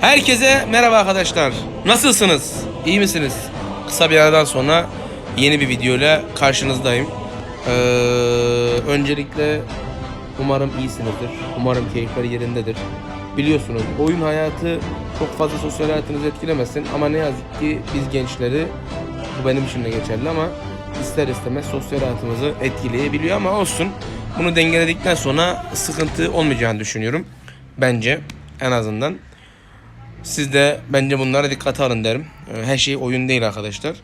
Herkese merhaba arkadaşlar. Nasılsınız? İyi misiniz? Kısa bir aradan sonra yeni bir videoyla karşınızdayım. Ee, öncelikle umarım iyisinizdir. Umarım keyifler yerindedir. Biliyorsunuz oyun hayatı çok fazla sosyal hayatınızı etkilemesin ama ne yazık ki biz gençleri bu benim için de geçerli ama ister istemez sosyal hayatımızı etkileyebiliyor ama olsun. Bunu dengeledikten sonra sıkıntı olmayacağını düşünüyorum. Bence en azından. Siz de bence bunlara dikkate alın derim. Ee, Her şey oyun değil arkadaşlar.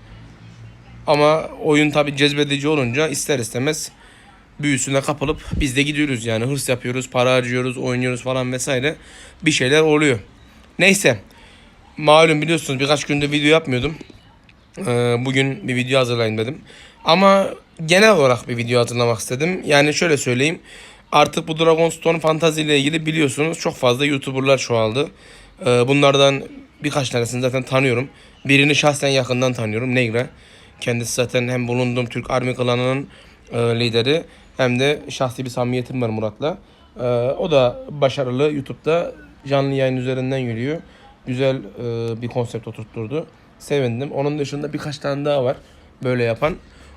Ama oyun tabi cezbedici olunca ister istemez büyüsüne kapılıp biz de gidiyoruz yani hırs yapıyoruz, para harcıyoruz, oynuyoruz falan vesaire bir şeyler oluyor. Neyse malum biliyorsunuz birkaç gündür video yapmıyordum. Ee, Bugün bir video hazırlayayım dedim. Ama genel olarak bir video hazırlamak istedim. Yani şöyle söyleyeyim. Artık bu Dragonstone fantazi ile ilgili biliyorsunuz çok fazla YouTuber'lar çoğaldı. Ee, Bunlardan birkaç tanesini zaten tanıyorum. Birini şahsen yakından tanıyorum. Negra. Kendisi zaten hem bulunduğum Türk Army klanının e, lideri hem de şahsi bir samimiyetim var Murat'la. Ee, O da başarılı YouTube'da canlı yayın üzerinden yürüyor. Güzel e, bir konsept oturtturdu. Sevindim. Onun dışında birkaç tane daha var böyle yapan.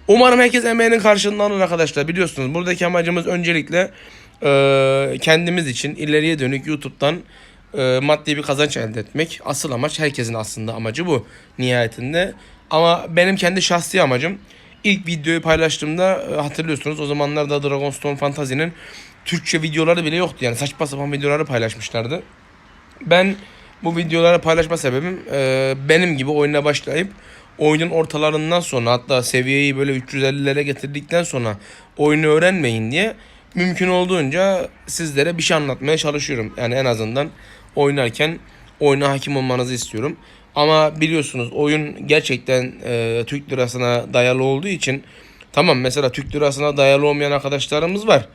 Umarım herkes emeğinin karşılığını alır arkadaşlar. Biliyorsunuz buradaki amacımız öncelikle e, kendimiz için ileriye dönük YouTube'dan e, maddi bir kazanç elde etmek. Asıl amaç herkesin aslında amacı bu nihayetinde. Ama benim kendi şahsi amacım ilk videoyu paylaştığımda e, hatırlıyorsunuz o zamanlarda Dragonstone Fantasy'nin Türkçe videoları bile yoktu. Yani saçma sapan videoları paylaşmışlardı. Ben bu videoları paylaşma sebebim e, benim gibi oyuna başlayıp oyunun ortalarından sonra hatta seviyeyi böyle 350'lere getirdikten sonra oyunu öğrenmeyin diye mümkün olduğunca sizlere bir şey anlatmaya çalışıyorum. Yani en azından oynarken oyuna hakim olmanızı istiyorum. Ama biliyorsunuz oyun gerçekten e, Türk lirasına dayalı olduğu için tamam mesela Türk lirasına dayalı olmayan arkadaşlarımız var.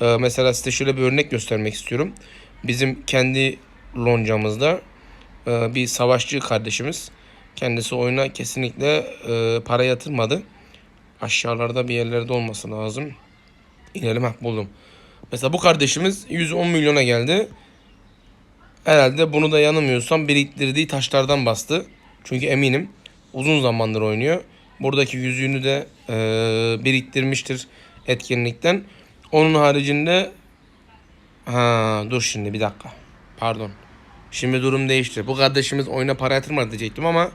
E, mesela size şöyle bir örnek göstermek istiyorum. Bizim kendi loncamızda e, bir savaşçı kardeşimiz. Kendisi oyuna kesinlikle e, para yatırmadı. Aşağılarda bir yerlerde olması lazım. İnelim ha buldum. Mesela bu kardeşimiz 110 milyona geldi. Herhalde bunu da yanılmıyorsam biriktirdiği taşlardan bastı. Çünkü eminim uzun zamandır oynuyor. Buradaki yüzüğünü de e, biriktirmiştir etkinlikten. Onun haricinde ha dur şimdi bir dakika. Pardon. Şimdi durum değişti. Bu kardeşimiz oyuna para yatırmadı diyecektim ama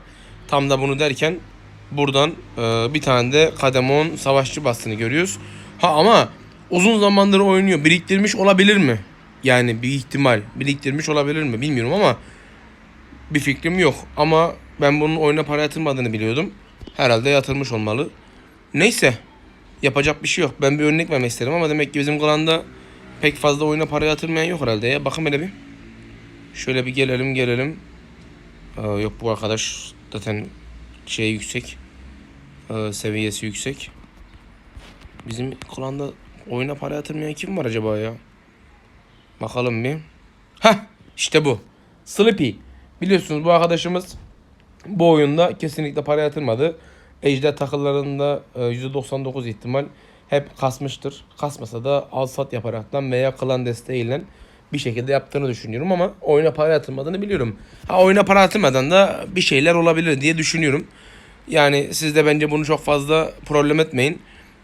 tam da bunu derken buradan e, bir tane de Kademon savaşçı bastığını görüyoruz. Ha ama uzun zamandır oynuyor. Biriktirmiş olabilir mi? Yani bir ihtimal. Biriktirmiş olabilir mi bilmiyorum ama bir fikrim yok. Ama ben bunun oyuna para yatırmadığını biliyordum. Herhalde yatırmış olmalı. Neyse. Yapacak bir şey yok. Ben bir örnek vermek isterim ama demek ki bizim klanda pek fazla oyuna para yatırmayan yok herhalde ya. Bakın hele bir. Şöyle bir gelelim gelelim. Ee, yok bu arkadaş zaten şey yüksek. Ee, seviyesi yüksek. Bizim klanda oyuna para yatırmayan kim var acaba ya? Bakalım bir. Hah işte bu. Sleepy. Biliyorsunuz bu arkadaşımız bu oyunda kesinlikle para yatırmadı. Ejder takılarında e, %99 ihtimal hep kasmıştır. Kasmasa da al sat yaparaktan veya klan desteğiyle bir şekilde yaptığını düşünüyorum ama oyuna para yatırmadığını biliyorum. Ha oyuna para yatırmadan da bir şeyler olabilir diye düşünüyorum. Yani siz de bence bunu çok fazla problem etmeyin.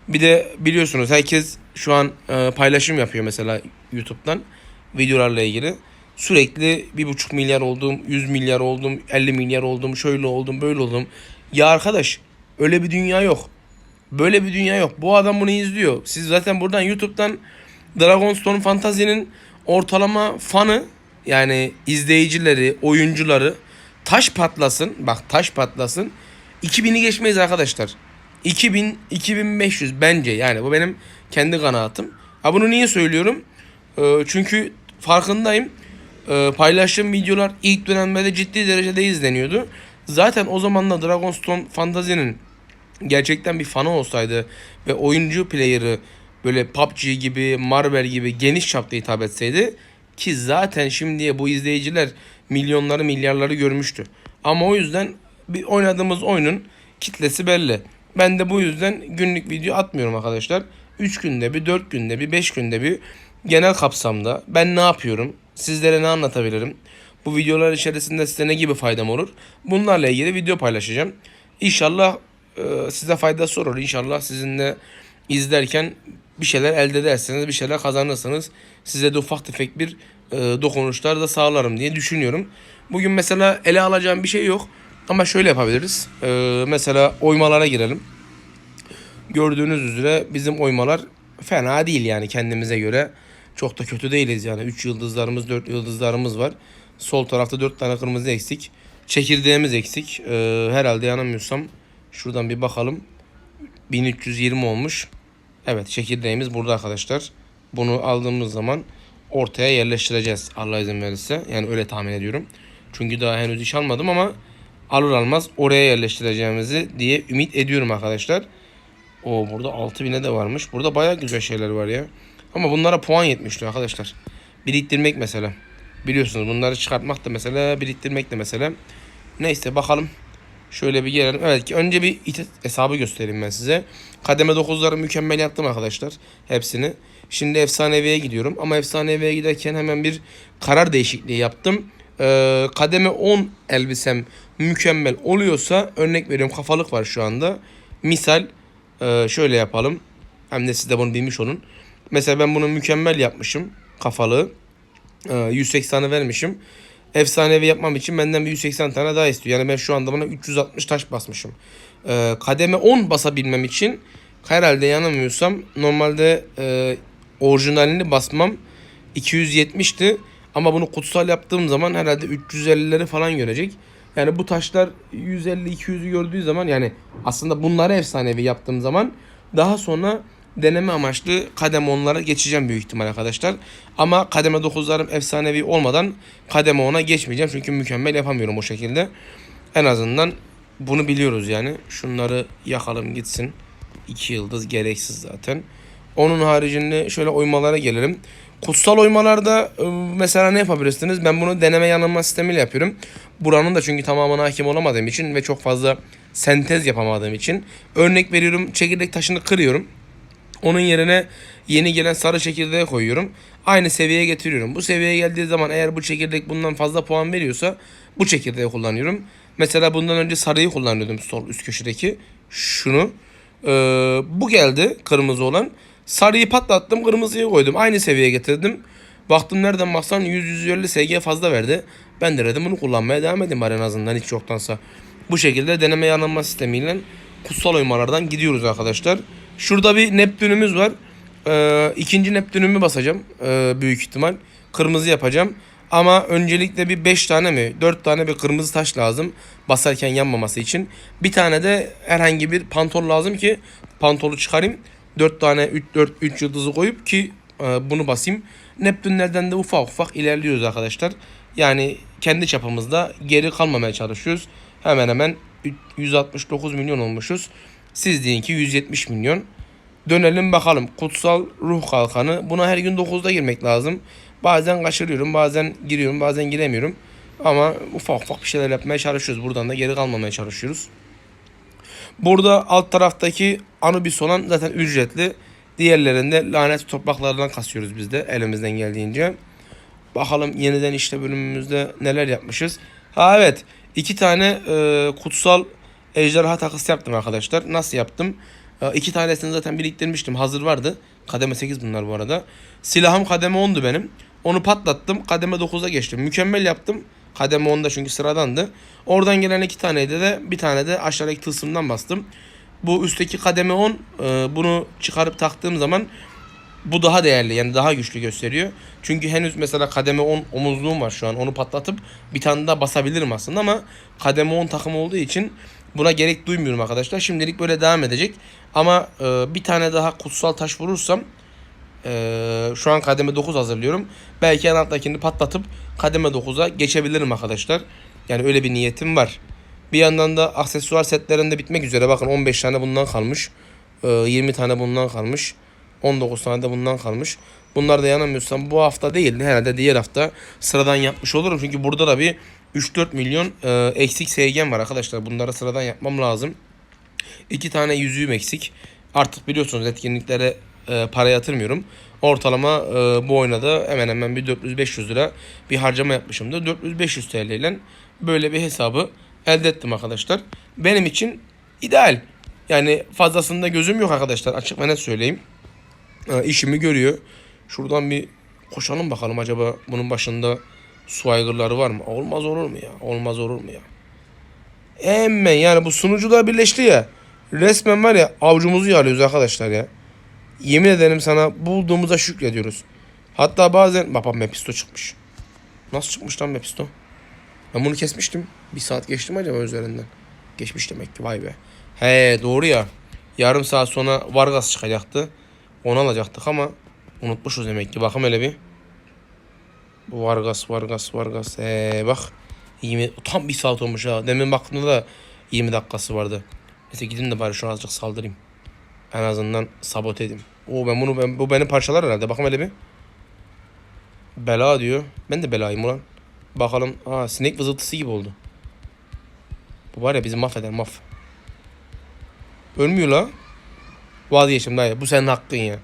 Bir de biliyorsunuz herkes şu an e, paylaşım yapıyor mesela YouTube'dan videolarla ilgili. Sürekli bir buçuk milyar oldum, 100 milyar oldum, 50 milyar oldum, şöyle oldum, böyle oldum. Ya arkadaş öyle bir dünya yok. Böyle bir dünya yok. Bu adam bunu izliyor. Siz zaten buradan YouTube'dan Dragonstone Fantasy'nin ortalama fanı yani izleyicileri, oyuncuları taş patlasın. Bak taş patlasın. 2000'i geçmeyiz arkadaşlar. 2000 2500 bence yani bu benim kendi kanaatim. Ha bunu niye söylüyorum? Ee, çünkü farkındayım. Ee, paylaştığım videolar ilk dönemlerde ciddi derecede izleniyordu. Zaten o zamanlar Dragonstone Fantasy'nin gerçekten bir fanı olsaydı ve oyuncu player'ı böyle PUBG gibi, Marvel gibi geniş çapta hitap etseydi ki zaten şimdiye bu izleyiciler milyonları milyarları görmüştü. Ama o yüzden bir oynadığımız oyunun kitlesi belli. Ben de bu yüzden günlük video atmıyorum arkadaşlar. 3 günde bir, 4 günde bir, 5 günde bir genel kapsamda ben ne yapıyorum? Sizlere ne anlatabilirim? Bu videolar içerisinde size ne gibi faydam olur? Bunlarla ilgili video paylaşacağım. İnşallah e, size faydası olur. İnşallah sizinle izlerken bir şeyler elde edersiniz, bir şeyler kazanırsınız. Size de ufak tefek bir e, dokunuşlar da sağlarım diye düşünüyorum. Bugün mesela ele alacağım bir şey yok. Ama şöyle yapabiliriz. E, mesela oymalara girelim. Gördüğünüz üzere bizim oymalar fena değil yani kendimize göre. Çok da kötü değiliz yani. 3 yıldızlarımız, 4 yıldızlarımız var. Sol tarafta 4 tane kırmızı eksik. Çekirdeğimiz eksik. Ee, herhalde yanılmıyorsam şuradan bir bakalım. 1320 olmuş. Evet çekirdeğimiz burada arkadaşlar. Bunu aldığımız zaman ortaya yerleştireceğiz Allah izin verirse. Yani öyle tahmin ediyorum. Çünkü daha henüz iş almadım ama alır almaz oraya yerleştireceğimizi diye ümit ediyorum arkadaşlar. O burada 6000'e de varmış. Burada bayağı güzel şeyler var ya. Ama bunlara puan yetmişti arkadaşlar. Biriktirmek mesela. Biliyorsunuz bunları çıkartmak da mesela, biriktirmek de mesela. Neyse bakalım. Şöyle bir gelelim. Evet ki önce bir hesabı göstereyim ben size. Kademe 9'ları mükemmel yaptım arkadaşlar. Hepsini. Şimdi efsaneviye gidiyorum. Ama efsaneviye giderken hemen bir karar değişikliği yaptım. Ee, kademe 10 elbisem mükemmel oluyorsa örnek veriyorum kafalık var şu anda. Misal ee, şöyle yapalım. Hem de siz de bunu bilmiş olun. Mesela ben bunu mükemmel yapmışım. Kafalığı. Ee, 180'i vermişim. Efsanevi yapmam için benden bir 180 tane daha istiyor. Yani ben şu anda buna 360 taş basmışım. Ee, kademe 10 basabilmem için herhalde yanılmıyorsam normalde e, orijinalini basmam 270'ti. Ama bunu kutsal yaptığım zaman herhalde 350'leri falan görecek. Yani bu taşlar 150-200'ü gördüğü zaman yani aslında bunları efsanevi yaptığım zaman daha sonra deneme amaçlı kademe onlara geçeceğim büyük ihtimal arkadaşlar. Ama kademe 9'larım efsanevi olmadan kademe 10'a geçmeyeceğim. Çünkü mükemmel yapamıyorum o şekilde. En azından bunu biliyoruz yani. Şunları yakalım gitsin. 2 yıldız gereksiz zaten. Onun haricinde şöyle oymalara gelelim. Kutsal oymalarda e, mesela ne yapabilirsiniz? Ben bunu deneme yanılma sistemiyle yapıyorum. Buranın da çünkü tamamına hakim olamadığım için ve çok fazla sentez yapamadığım için. Örnek veriyorum çekirdek taşını kırıyorum. Onun yerine yeni gelen sarı çekirdeği koyuyorum. Aynı seviyeye getiriyorum. Bu seviyeye geldiği zaman eğer bu çekirdek bundan fazla puan veriyorsa bu çekirdeği kullanıyorum. Mesela bundan önce sarıyı kullanıyordum sol üst köşedeki. Şunu. Ee, bu geldi kırmızı olan. Sarıyı patlattım kırmızıyı koydum. Aynı seviyeye getirdim. Baktım nereden baksan 100-150 SG fazla verdi. Ben de dedim bunu kullanmaya devam edeyim bari en azından hiç yoktansa. Bu şekilde deneme yanılma sistemiyle kutsal oymalardan gidiyoruz arkadaşlar. Şurada bir Neptünümüz var. Ee, ikinci Neptünümü basacağım ee, büyük ihtimal. Kırmızı yapacağım. Ama öncelikle bir 5 tane mi 4 tane bir kırmızı taş lazım basarken yanmaması için. Bir tane de herhangi bir pantol lazım ki pantolu çıkarayım. 4 tane 3 4 3 yıldızı koyup ki e, bunu basayım. Neptünlerden de ufak ufak ilerliyoruz arkadaşlar. Yani kendi çapımızda geri kalmamaya çalışıyoruz. Hemen hemen 169 milyon olmuşuz. Siz deyin ki 170 milyon. Dönelim bakalım. Kutsal ruh kalkanı. Buna her gün 9'da girmek lazım. Bazen kaçırıyorum, bazen giriyorum, bazen giremiyorum. Ama ufak ufak bir şeyler yapmaya çalışıyoruz. Buradan da geri kalmamaya çalışıyoruz. Burada alt taraftaki Anubis olan zaten ücretli. Diğerlerinde lanet topraklardan kasıyoruz biz de elimizden geldiğince. Bakalım yeniden işte bölümümüzde neler yapmışız. Ha evet iki tane e, kutsal ejderha takısı yaptım arkadaşlar. Nasıl yaptım? E, iki tanesini zaten biriktirmiştim. Hazır vardı. Kademe 8 bunlar bu arada. Silahım kademe 10'du benim. Onu patlattım. Kademe 9'a geçtim. Mükemmel yaptım. Kademe 10'da çünkü sıradandı. Oradan gelen iki taneydi de bir tane de aşağıdaki tılsımdan bastım. Bu üstteki kademe 10 e, bunu çıkarıp taktığım zaman bu daha değerli yani daha güçlü gösteriyor. Çünkü henüz mesela kademe 10 omuzluğum var şu an. Onu patlatıp bir tane daha basabilirim aslında ama kademe 10 takım olduğu için buna gerek duymuyorum arkadaşlar. Şimdilik böyle devam edecek. Ama e, bir tane daha kutsal taş vurursam e, şu an kademe 9 hazırlıyorum. Belki en alttakini patlatıp kademe 9'a geçebilirim arkadaşlar. Yani öyle bir niyetim var. Bir yandan da aksesuar setlerinde bitmek üzere. Bakın 15 tane bundan kalmış. E, 20 tane bundan kalmış. 19 tane de bundan kalmış. Bunlar da yanılmıyorsam bu hafta değil de herhalde diğer hafta sıradan yapmış olurum. Çünkü burada da bir 3-4 milyon e, eksik SG'm var arkadaşlar. Bunları sıradan yapmam lazım. İki tane yüzüğüm eksik. Artık biliyorsunuz etkinliklere e, para yatırmıyorum. Ortalama e, bu oyuna da hemen hemen bir 400-500 lira bir harcama yapmışımdır. 400-500 TL ile böyle bir hesabı elde ettim arkadaşlar. Benim için ideal. Yani fazlasında gözüm yok arkadaşlar açık ve net söyleyeyim. E, işimi görüyor. Şuradan bir koşalım bakalım acaba bunun başında su aygırları var mı? Olmaz olur mu ya? Olmaz olur mu ya? Hemen yani bu sunucular birleşti ya. Resmen var ya avcumuzu yalıyoruz arkadaşlar ya. Yemin ederim sana bulduğumuza şükrediyoruz. Hatta bazen bak Mephisto çıkmış. Nasıl çıkmış lan Mephisto? Ben bunu kesmiştim. Bir saat geçti mi acaba üzerinden? Geçmiş demek ki vay be. He doğru ya. Yarım saat sonra Vargas çıkacaktı. Onu alacaktık ama unutmuşuz demek ki. Bakın hele bir. Vargas, Vargas, Vargas. He bak. 20, tam bir saat olmuş ha. Demin baktığımda da 20 dakikası vardı. Neyse gidin de bari şuna azıcık saldırayım. En azından sabote edeyim. Oo ben bunu ben, bu beni parçalar herhalde. Bakın hele bir. Bela diyor. Ben de belayım ulan. Bakalım. Aa sinek vızıltısı gibi oldu. Bu var ya bizi mahveder mahv. Ölmüyor la. Vazgeçtim dayı. Bu senin hakkın ya.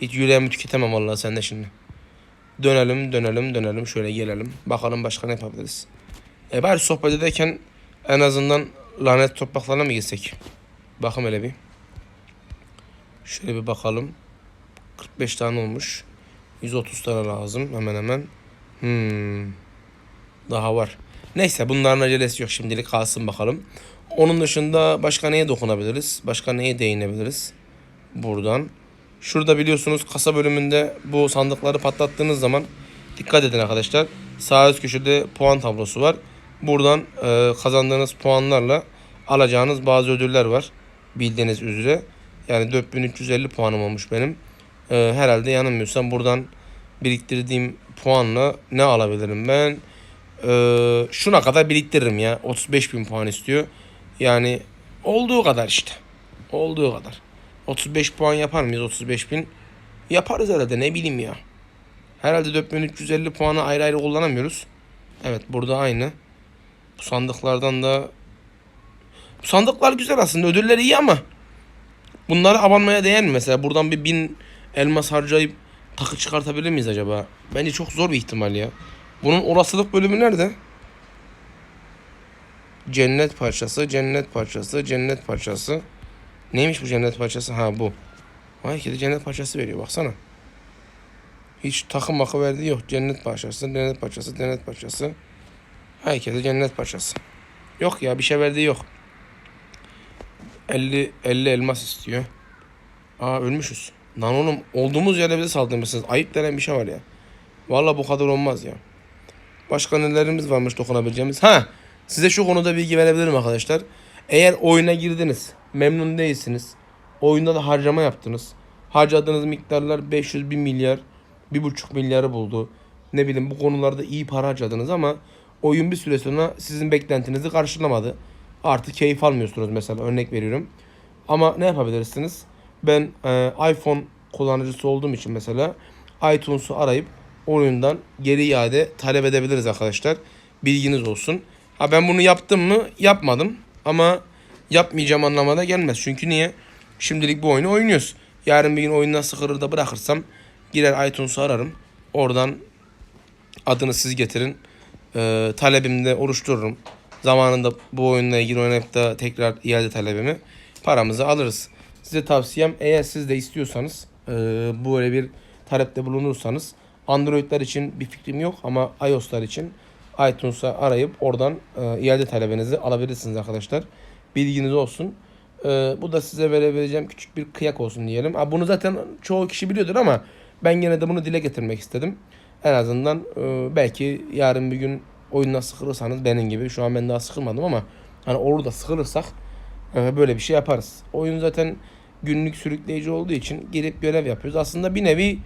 Hiç yüreğimi tüketemem vallahi sende şimdi. Dönelim dönelim dönelim. Şöyle gelelim. Bakalım başka ne yapabiliriz. E bari sohbet ederken en azından lanet topraklarına mı gitsek? Bakın hele bir. Şöyle bir bakalım. 45 tane olmuş. 130 tane lazım hemen hemen. Hmm. Daha var. Neyse bunların acelesi yok şimdilik kalsın bakalım. Onun dışında başka neye dokunabiliriz? Başka neye değinebiliriz? Buradan. Şurada biliyorsunuz kasa bölümünde bu sandıkları patlattığınız zaman dikkat edin arkadaşlar. Sağ üst köşede puan tablosu var. Buradan e, kazandığınız puanlarla alacağınız bazı ödüller var. Bildiğiniz üzere. Yani 4350 puanım olmuş benim. E, herhalde yanılmıyorsam buradan biriktirdiğim puanla ne alabilirim ben? E, şuna kadar biriktiririm ya. 35 bin puan istiyor. Yani olduğu kadar işte. Olduğu kadar. 35 puan yapar mıyız 35 bin? Yaparız herhalde ne bileyim ya. Herhalde 4350 puanı ayrı ayrı kullanamıyoruz. Evet burada aynı. Bu sandıklardan da bu sandıklar güzel aslında ödülleri iyi ama bunları abanmaya değer mi mesela buradan bir bin elmas harcayıp takı çıkartabilir miyiz acaba? Bence çok zor bir ihtimal ya. Bunun olasılık bölümü nerede? Cennet parçası, cennet parçası, cennet parçası. Neymiş bu cennet parçası? Ha bu. Vay kedi cennet parçası veriyor baksana. Hiç takım makı verdiği yok. Cennet parçası, cennet parçası, cennet parçası. Herkese cennet parçası. Yok ya bir şey verdiği yok. 50 50 elmas istiyor. Aa ölmüşüz. Lan oğlum olduğumuz yerde bize saldırmışsınız. Ayıp denen bir şey var ya. Vallahi bu kadar olmaz ya. Başka nelerimiz varmış dokunabileceğimiz. Ha size şu konuda bilgi verebilirim arkadaşlar. Eğer oyuna girdiniz, memnun değilsiniz. Oyunda da harcama yaptınız. Harcadığınız miktarlar 500 bin milyar, 1,5 milyarı buldu. Ne bileyim bu konularda iyi para harcadınız ama oyun bir süre sonra sizin beklentinizi karşılamadı. Artık keyif almıyorsunuz mesela örnek veriyorum. Ama ne yapabilirsiniz? Ben e, iPhone kullanıcısı olduğum için mesela iTunes'u arayıp oyundan geri iade talep edebiliriz arkadaşlar. Bilginiz olsun. Ha ben bunu yaptım mı? Yapmadım. Ama yapmayacağım anlamına gelmez. Çünkü niye? Şimdilik bu oyunu oynuyoruz. Yarın bir gün oyundan sıkılır da bırakırsam girer iTunes'u ararım. Oradan adını siz getirin. Ee, talebimi de oluştururum. Zamanında bu oyunla ilgili oynayıp da tekrar iade talebimi paramızı alırız. Size tavsiyem eğer siz de istiyorsanız e, böyle bir talepte bulunursanız Android'ler için bir fikrim yok ama iOS'lar için iTunes'a arayıp oradan e, iade talebinizi alabilirsiniz arkadaşlar. Bilginiz olsun. E, bu da size verebileceğim küçük bir kıyak olsun diyelim. Ha, bunu zaten çoğu kişi biliyordur ama ben gene de bunu dile getirmek istedim. En azından e, belki yarın bir gün oyundan sıkılırsanız benim gibi şu an ben daha sıkılmadım ama hani olur da sıkılırsak e, böyle bir şey yaparız. Oyun zaten günlük sürükleyici olduğu için gelip görev yapıyoruz. Aslında bir nevi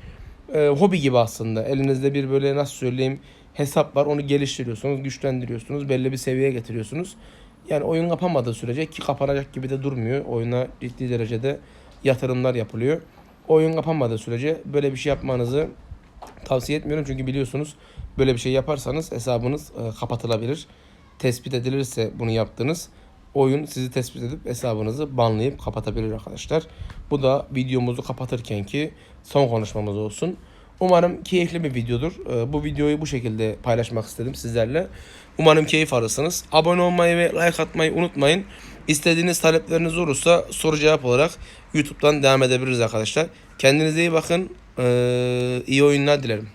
e, hobi gibi aslında. Elinizde bir böyle nasıl söyleyeyim hesap var. Onu geliştiriyorsunuz, güçlendiriyorsunuz, belli bir seviyeye getiriyorsunuz. Yani oyun kapanmadığı sürece ki kapanacak gibi de durmuyor. Oyuna ciddi derecede yatırımlar yapılıyor. Oyun kapanmadığı sürece böyle bir şey yapmanızı tavsiye etmiyorum. Çünkü biliyorsunuz böyle bir şey yaparsanız hesabınız e, kapatılabilir. Tespit edilirse bunu yaptığınız oyun sizi tespit edip hesabınızı banlayıp kapatabilir arkadaşlar. Bu da videomuzu kapatırken ki son konuşmamız olsun. Umarım keyifli bir videodur. Ee, Bu videoyu bu şekilde paylaşmak istedim sizlerle. Umarım keyif alırsınız. Abone olmayı ve like atmayı unutmayın. İstediğiniz talepleriniz olursa soru cevap olarak YouTube'dan devam edebiliriz arkadaşlar. Kendinize iyi bakın. Ee, iyi oyunlar dilerim.